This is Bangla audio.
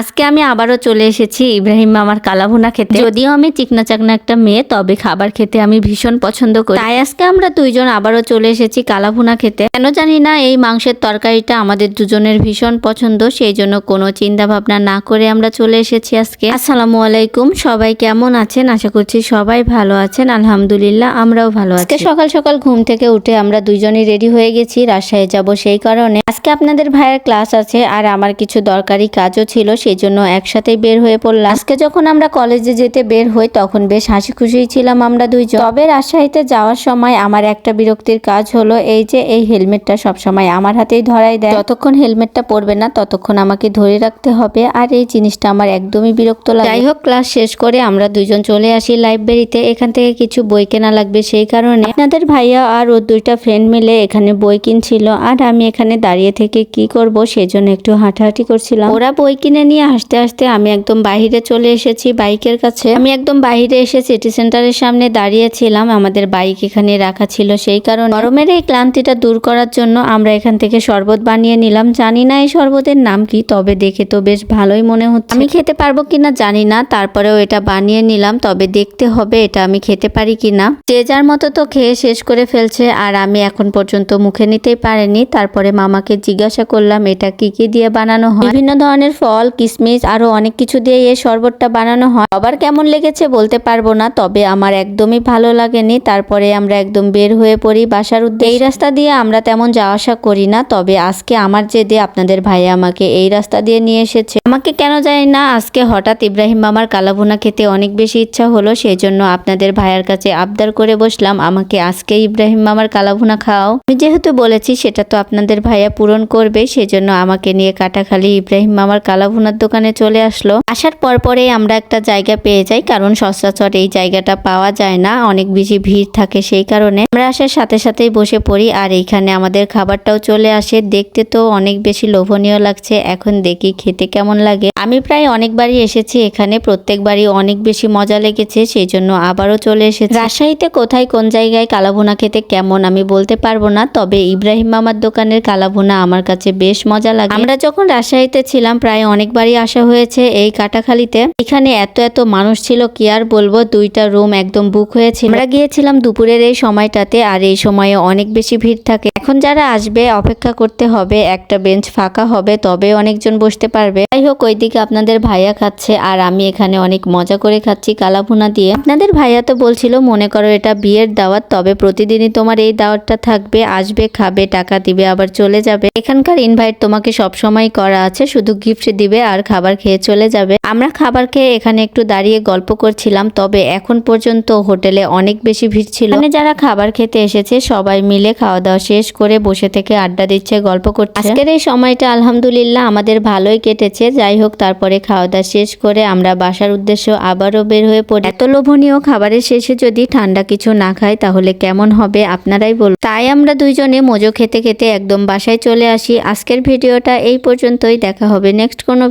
আজকে আমি আবারও চলে এসেছি ইব্রাহিম মামার কালাভুনা খেতে। যদিও আমি চিকনা চাকনা একটা মেয়ে, তবে খাবার খেতে আমি ভীষণ পছন্দ করি। তাই আজকে আমরা দুইজন আবারও চলে এসেছি কালাভুনা খেতে। কেন জানি না এই মাংসের তরকারিটা আমাদের দুজনের ভীষণ পছন্দ, সেই জন্য কোনো চিন্তা ভাবনা না করে আমরা চলে এসেছি আজকে। আসসালামু আলাইকুম, সবাই কেমন আছেন? আশা করছি সবাই ভালো আছেন। আলহামদুলিল্লাহ, আমরাও ভালো আছি। সকাল সকাল ঘুম থেকে উঠে আমরা দুইজনই রেডি হয়ে গেছি, রাজশাহী যাব সেই কারণে। আজকে আপনাদের ভাইয়ের ক্লাস আছে আর আমার কিছু দরকারি কাজও ছিল, সেই জন্য একসাথেই বের হয়ে পড়লাম। আজকে যখন আমরা কলেজে যেতে বের হই, তখন বেশ হাসি খুশি ছিলাম আমরা দুইজন। তবে রাজশাহীতে যাওয়ার সময় আমার একটা বিরক্তির কাজ হলো এই যে, এই হেলমেটটা সবসময় আমার হাতেই ধরাই দেয়। যতক্ষণ হেলমেটটা পরবে না, ততক্ষণ আমাকে ধরে রাখতে হবে আর এই জিনিসটা আমার একদমই বিরক্ত লাগে। যাই হোক, ক্লাস শেষ করে আমরা দুইজন চলে আসি লাইব্রেরিতে। এখান থেকে কিছু বই কেনা লাগবে সেই কারণে। আপনাদের ভাইয়া আর ওর দুইটা ফ্রেন্ড মিলে এখানে বই কিনছিল। আর আমি এখানে দাঁড়িয়ে থেকে কি করব সেজন্য একটু হাঁটাহাঁটি করছিলাম। ওরা বই কিনে নিয়ে আসতে আসতে আমি একদম বাহিরে চলে এসেছি বাইকের কাছে। আমি একদম বাহিরে এসে সিটি সেন্টারের সামনে দাঁড়িয়েছিলাম। আমাদের বাইক এখানে রাখা ছিল সেই কারণে। গরমের এই ক্লান্তিটা দূর করার জন্য আমরা এখান থেকে শরবত বানিয়ে নিলাম। জানি না এই শরবতের নাম কি, তবে দেখে তো বেশ ভালোই মনে হচ্ছে। আমি খেতে পারব কিনা জানি না, তারপরেও এটা বানিয়ে নিলাম। তবে দেখতে হবে এটা আমি খেতে পারি কিনা। যে যার মতো তো খেয়ে শেষ করে ফেলছে, আর আমি এখন পর্যন্ত মুখে নিতেই পারিনি। তারপরে মামাকে জিজ্ঞাসা করলাম, এটা কি কি দিয়ে বানানো হয়? বিভিন্ন ধরনের ফল কিশমিশ আরও অনেক কিছু দিয়ে এই শরবতটা বানানো হয়। আবার কেমন লেগেছে বলতে পারব না, তবে আমার একদমই ভালো লাগেনি। তারপরে আমরা একদম বের হয়ে পড়ি বাসার উদ্দেশ্যে। এই রাস্তা দিয়ে আমরা তেমন যাওয়া আসা করি না, তবে আজকে আমার জেদে আপনাদের ভাই আমাকে এই রাস্তা দিয়ে নিয়ে এসেছে। আমাকে কেন জানি না, আজকে হঠাৎ ইব্রাহিম মামার কালাভুনা খেতে অনেক বেশি ইচ্ছা হলো সেই জন্য আপনাদের ভাইয়ার কাছে আবদার করে বসলাম, আমাকে আজকে ইব্রাহিম মামার কালাভুনা খাওয়াও। আমি যেহেতু বলেছি, সেটা তো আপনাদের ভাইয়া পূরণ করবে, সেজন্য আমাকে নিয়ে কাটাখালি ইব্রাহিম মামার কালাভুনার দোকানে চলে আসলো। আসার পর পরেই আমরা একটা জায়গা পেয়ে যাই, কারণ সচরাচর এই জায়গাটা পাওয়া যায় না, অনেক বেশি ভিড় থাকে সেই কারণে। আমরা আসার সাথে সাথেই বসে পড়ি, আর এইখানে আমাদের খাবারটাও চলে আসে। দেখতে তো অনেক বেশি লোভনীয় লাগছে, এখন দেখি খেতে কেমন লাগে। আমি প্রায় অনেকবারই এসেছি এখানে, প্রত্যেকবারই অনেক বেশি মজা লেগেছে, সেই জন্য আবারও চলে এসেছি। রাজশাহীতে কোথায় কোন জায়গায় কালাভুনা খেতে কেমন আমি বলতে পারব না, তবে ইব্রাহিম মামার দোকানের কালাভুনা আমার কাছে বেশ মজা লাগে। আমরা যখন রাজশাহীতে ছিলাম, প্রায় অনেকবারই আসা হয়েছে এই কাটাখালিতে। এখানে এত এত মানুষ ছিল, কি আর বলব? দুইটা রুম একদম বুক হয়েছিল। আমরা গিয়েছিলাম দুপুরের এই সময়টাতে, আর এই সময়ে অনেক বেশি ভিড় থাকে। এখন যারা আসবে, অপেক্ষা করতে হবে, একটা বেঞ্চ ফাঁকা হবে, তবে অনেকজন বসতে পারবে। যাই হোক, ওইদিকে আপনাদের ভাইয়া খাচ্ছে, আর আমি এখানে অনেক মজা করে খাচ্ছি কালাভুনা দিয়ে। আপনাদের ভাইয়া তো বলছিল, মনে করো এটা বিয়ের দাওয়াত, তবে প্রতিদিনই তোমার এই দাওয়াতটা থাকবে, আসবে, খাবে, টাকা দিবে, আবার চলে যাবে। এখানকার ইনভাইট তোমাকে সব সময় করা আছে, শুধু গিফট দিবে আর খাবার খেয়ে চলে যাবে। আমরা খাবার খেয়ে এখানে একটু দাঁড়িয়ে গল্প করছিলাম, তবে এখন পর্যন্ত হোটেলে অনেক বেশি ভিড় ছিল। এখানে যারা খাবার খেতে এসেছে, সবাই মিলে খাওয়া দাওয়া শেষ করে বসে থেকে আড্ডা দিচ্ছে, গল্প করছে। আজকের এই সময়টা আলহামদুলিল্লাহ আমাদের ভালোই কেটেছে। যাই হোক, তারপরে খাওয়া দাওয়া শেষ করে আমরা বাসার উদ্দেশ্য আবারও বের হয়ে পড়ি। এত লোভনীয় খাবারের শেষে যদি ঠান্ডা কিছু না খাই, তাহলে কেমন হবে আপনারাই বলুন। তাই আমরা দুইজনে মজো খেতে খেতে একদম বাসায় চলে আসি। আজকের ভিডিওটা এই পর্যন্তই। দেখা হবে নেক্সট কোনো